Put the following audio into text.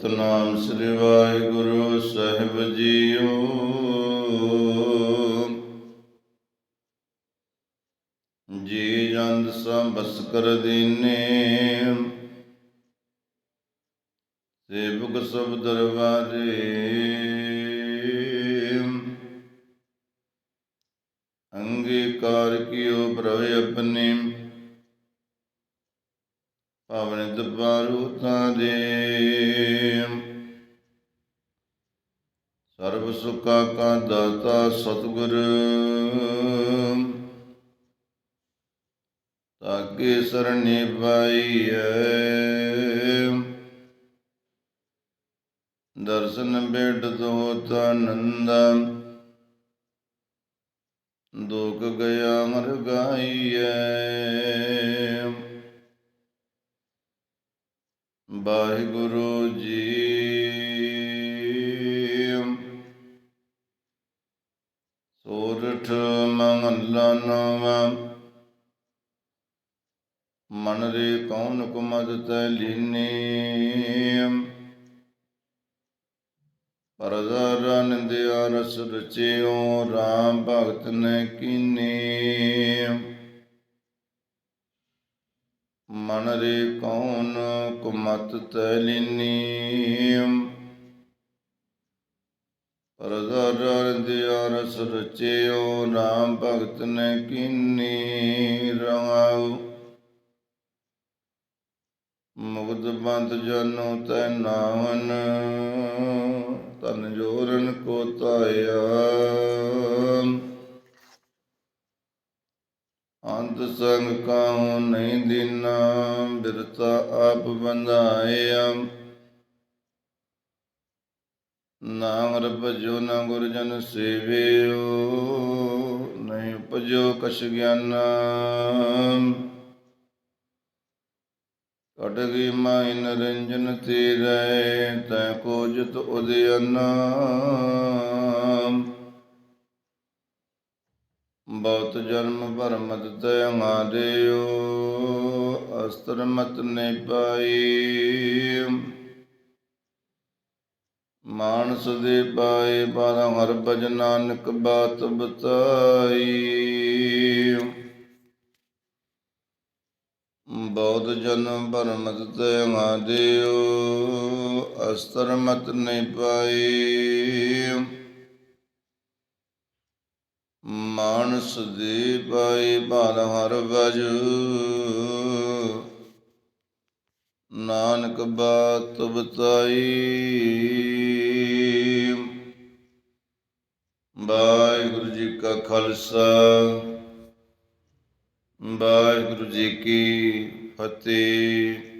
ਸਤਨਾਮ ਸ੍ਰੀ ਵਾਹਿਗੁਰੂ ਸਾਹਿਬ ਜੀਓ। ਜੀ ਜੰਦ ਸਭ ਬਸ ਕਰ ਦੀਨੇ। ਸੇਵਕ ਸਭ ਦਰਬਾਰੇ। ਅੰਗੀਕਾਰ ਕੀਓ ਪ੍ਰਭ ਆਪਣੇ। ਪਵਨ ਦਬਾਰੂ ਦੇ। ਸਰਬ ਸੁਖਾ ਕਾ ਦਾਤਾ ਸਤਿਗੁਰ, ਤਾਕੇ ਸਰਣੀ ਪਾਈਐ। ਦਰਸ਼ਨ ਬੇਟ ਤੋ ਤਨੰਦਾ, ਦੁਖ ਗਿਆ ਮਰ ਗਾਈਐ। ਵਾਹਿਗੁਰੂ ਜੀ ਸੋਰਠ ਮੰਗਲਾ ਨਵਾਂ ਮਨ ਰੇ ਕੌਣ ਕੁਮਦ ਤੈ ਲੀਨੇ। ਪਰਦਾ ਨਿੰਦਿਆ ਰਸ ਰਚਿਓ RAM ਭਗਤ ਨੇ ਕੀਨੇ। ਮਨ ਰੇ ਕੌਣ ਕੁਮਤ ਤੈ ਪਰਦਰ ਨਿੰਦਿਆ ਰਸ ਰਚਿਓ RAM ਭਗਤ ਨੇ ਕਿੰਨੀ ਰਹਾਉ ਮੁਗਦ ਬੰਦ ਜਨੋ ਤੈ ਨਾਵਨ ਅੰਤ ਸੰਗ ਕਾਹੂ ਨਹੀਂ ਦਿਨਾ ਬਿਰਤਾ ਆਪ ਬੰਧਾਇਆ। ਨਾਮ ਰਬ ਜੋ ਨਾ ਗੁਰ ਜਨ ਸੇਵਿਓ, ਨਹੀਂ ਉਪਜੋ ਕਛ ਗਿਆਨਾ। ਕਟ ਗਈ ਮਾਇ ਨਰੰਜਨ ਤੇਰੇ, ਤੈ ਕੋ ਜਤ ਉਦਿਅਨ ਬਹੁਤ ਜਨਮ ਭਰਮਤ ਤੈ ਮਾਰਿਓ ਅਸਤਰ ਮਤ ਨੇ ਪਾਈ। ਮਾਨਸ ਦੇ ਪਾਏ ਪਰ ਹਰ ਭਜ ਨਾਨਕ ਬਾਤ ਬਤਾਈ। ਬਹੁਤ ਜਨਮ ਭਰਮਤ ਤੇ ਮਾਦਿਓ ਅਸਤਰ ਮਤ ਨਹੀਂ ਪਾਈ। ਮਾਨਸ ਦੇ ਪਾਈ ਭਾਲ ਹਰ ਵਜ। ਨਾਨਕ ਬਾਤ ਬਤਾਈ। ਵਾਹਿਗੁਰੂ ਜੀ ਕਾ ਖਾਲਸਾ। ਵਾਹਿਗੁਰੂ ਜੀ ਕੀ ਫਤਿਹ।